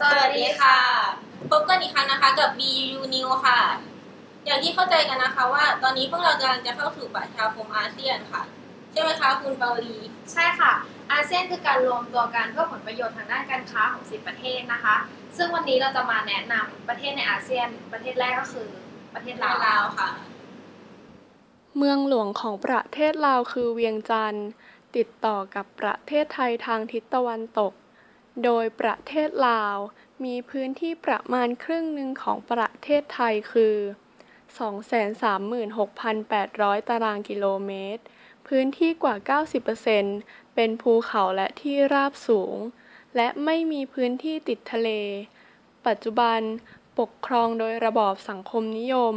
สวัสดีค่ะ พบกันอีกครั้งนะคะกับ BU New ค่ะ อย่างที่เข้าใจกันนะคะว่า ตอนนี้พวกเรากำลังจะเข้าสู่ประชาคมอาเซียนค่ะ ใช่ไหมคะคุณเปาลี ใช่ค่ะ อาเซียนคือการรวมตัวกันเพื่อผลประโยชน์ทางด้านการค้าของ10ประเทศนะคะ ซึ่งวันนี้เราจะมาแนะนำประเทศในอาเซียน ประเทศแรกก็คือประเทศลาวลาวค่ะ เมืองหลวงของประเทศลาวคือเวียงจันทร์ติดต่อกับประเทศไทยทางทิศตะวันตก โดยประเทศลาวมีพื้นที่ประมาณครึ่งหนึ่งของประเทศไทยคือ 236,800 ตารางกิโลเมตร พื้นที่กว่า 90%เป็นภูเขาและที่ราบสูง และไม่มีพื้นที่ติดทะเล ปัจจุบันปกครองโดยระบอบสังคมนิยม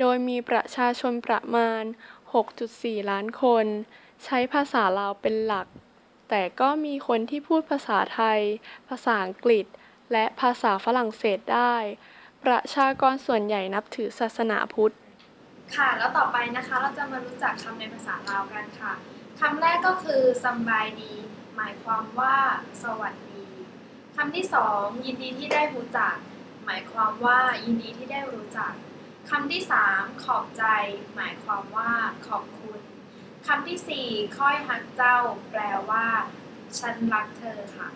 โดยมีประชาชนประมาณ 6.4 ล้านคน ใช้ภาษาลาวเป็นหลัก แต่ก็มีคนที่พูดภาษาไทย ภาษาอังกฤษ และภาษาฝรั่งเศสได้ ประชากรส่วนใหญ่นับถือศาสนาพุทธ ค่ะ แล้วต่อไปนะคะเราจะมารู้จักคำในภาษาลาวกันค่ะคำแรกก็คือสบายดี หมายความว่าสวัสดีคำที่สองยินดีที่ได้รู้จัก หมายความว่ายินดีที่ได้รู้จักคำที่สามขอบใจ หมายความว่าขอบคุณ คำที่สี่ค่อยฮักเจ้า แปลว่า ฉันรักเธอค่ะ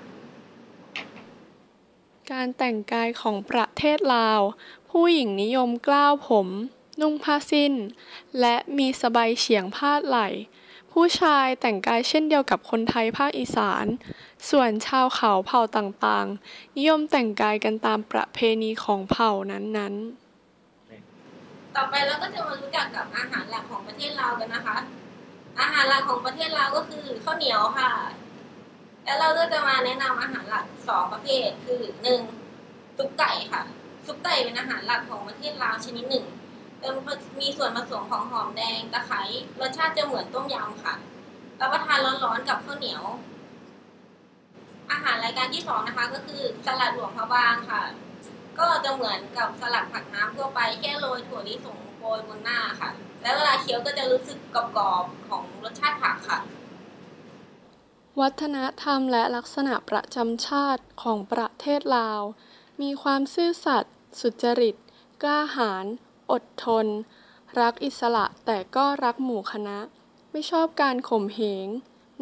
การแต่งกายของประเทศลาว ผู้หญิงนิยมกล้าวผม นุ่งผ้าสิ้น และมีสบายเฉียงพาดไหล่ผู้ชายแต่งกายเช่นเดียวกับคนไทยภาคอีสาน ส่วนชาวเขาเผ่าต่างๆ นิยมแต่งกายกันตามประเพณีของเผ่านั้นๆ ต่อไปเราก็จะมารู้จักกับอาหารหลักของประเทศลาวกันนะคะอา หาหลักของประเทศลาก็คือข้าวเหนียวค่ะ แล้วเราก็จะมาแนะนำอาหารหลักสองประเภทคือหนึ่งซุปไก่ค่ะ ซุปไก่เป็นอาหารหลักของประเทศลาวชนิดหนึ่งเป็นมีส่วนผสมของหอมแดงตะไคร้รสชาติจะเหมือนต้มยำค่ะรับประทานร้อนๆกับข้าวเหนียว อาหารรายการที่สองนะคะ ก็คือสลัดหลวงพระบางค่ะ ก็จะเหมือนกับสลัดผักน้ำทั่วไปแค่โรยถั่วลิสงโปรยบนหน้าค่ะ แล้วเวลาเคี้ยวก็จะรู้สึกกรอบๆของรสชาติผักค่ะ วัฒนธรรมและลักษณะประจำชาติของประเทศลาว มีความซื่อสัตย์สุจริต กล้าหาญอดทน รักอิสระแต่ก็รักหมู่คณะ ไม่ชอบการข่มเหง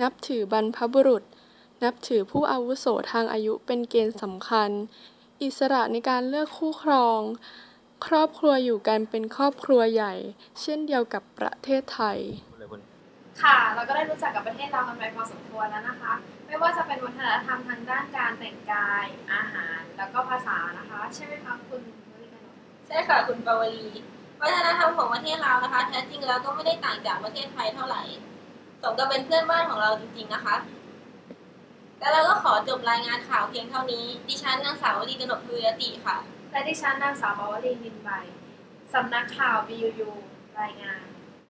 นับถือบรรพบุรุษ นับถือผู้อาวุโสทางอายุเป็นเกณฑ์สำคัญ อิสระในการเลือกคู่ครอง ครอบครัวอยู่กันเป็นครอบครัวใหญ่ เช่นเดียวกับประเทศไทย ค่ะเราก็ได้รู้จักกับประเทศเราวกันไปพอสมควรแล้วนะคะ ไม่ว่าจะเป็นวัฒนธรรมทางด้านการแต่งกาย อาหาร แล้วก็ภาษานะคะ ใช่ไหมคะคุณวริกานนท์ใช่ค่ะคุณปาวลีวัฒนธรรมของประเทศลาวนะคะแท้จริงแล้วก็ไม่ได้ต่างจากประเทศไทยเท่าไหร่สมกับเป็นเพื่อนบ้านของเราจริงๆนะคะ แล้วเราก็ขอจบรายงานข่าวเพียงเท่านี้ ดิฉันนางสาววลีกนกภูยติค่ะ และดิฉันนางสาวบวรีนินใบสำนักข่าว BUU รายงาน